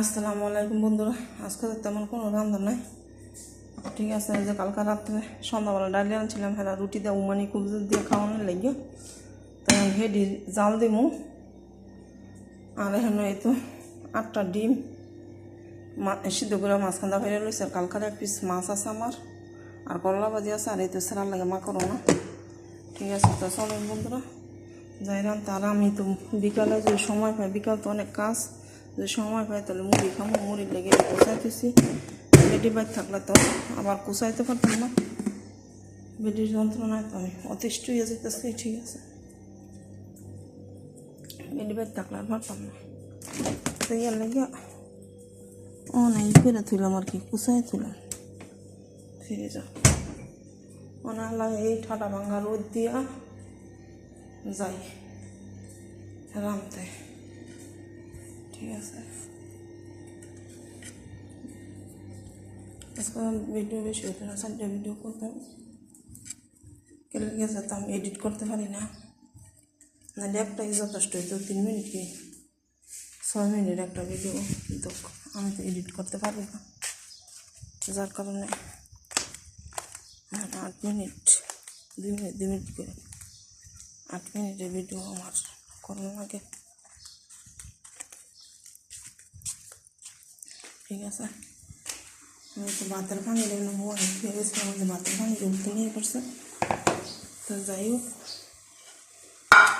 আসসালামু আলাইকুম বন্ধুরা। আজকে তো তেমন কোনো রান্না নাই। ঠিক আছে যে কালকে রাত্রে সন্ধ্যাবেলা ডালি আনছিলাম হেরা রুটি দিয়ে উমানি কুবজ দিয়ে খাওয়ানোর লাগে। তো হেডি জাল দিমু। আর এখানে এই তো আটটা ডিম সিদ্ধ করে মাঝখানটা ফেলে লইছে। আর কালকার এক পিস মাছ আছে আমার, আর করলা ভাজি আছে, আর এই তো সেরার লাগে মা করো না ঠিক আছে, তো চলেন বন্ধুরা, যাই রান্তে আর আমি তো বিকালে যে সময় পাই, বিকাল তো অনেক কাজ। যে সময় পাই তাহলে মুড়ি খামো, মুড়ির লেগে কুচাইতেছি বেডি বাইর থাকলে তো আবার কুচাইতে পারতাম না। বেডির যন্ত্রণায় তো আমি অতিষ্ঠ হয়ে যেতেছি ঠিক আছে। বেডি বাইর থাকলে আর পারতাম না। তো ইয়ার লেগে ও না ই করে থইলাম আর কি কুচাই থইলাম। ফিরে যা অনালা এই ঠাটা ভাঙ্গা রোদ দিয়া যাই, রামতে। আছে আজকে ভিডিও বেশি হতো চারটে ভিডিও করতাম কেলে গেছে তো আমি এডিট করতে পারি না নাহলে একটাই যথেষ্ট হইতো তিন মিনিট কি ছয় মিনিট একটা ভিডিও কিন্তু আমি তো এডিট করতে পারি না যার কারণে আট মিনিট দুই মিনিট দুই মিনিট করে আট মিনিটের ভিডিও আমার করার লাগে ঠিক আছে আমি তো ভাতের পানি লেগে নেব অনেক খেয়ে গেছিলাম যে ভাতের পানি উঠতে নিয়ে করছে তো যাই হোক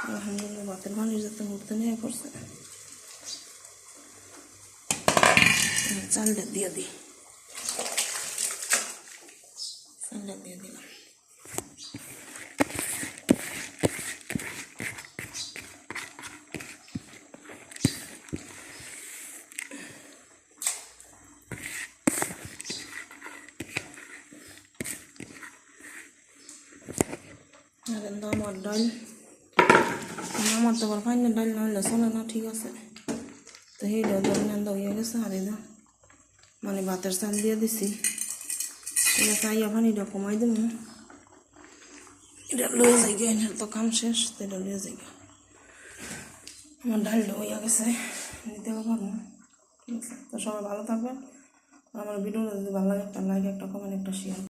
আলহামদুলিল্লাহ ভাতের পানি যাতে উঠতে নিয়ে করছে এবার চালটা দিয়ে দিই চালটা দিয়ে দিলাম আমার ডাল আমার তো আবার ফাইনাল ডাল না হলে চলে না ঠিক আছে তো সেই ডাল ডাল গেছে মানে ভাতের চাল দিয়ে দিছি কমাই দেবো এটা লয়ে তো কাম শেষ। আমার ডালটা হয়ে গেছে নিতে পারব তো সবাই ভালো থাকবেন আমার ভিডিওটা যদি ভালো লাগে একটা লাইক একটা কমেন্ট একটা শেয়ার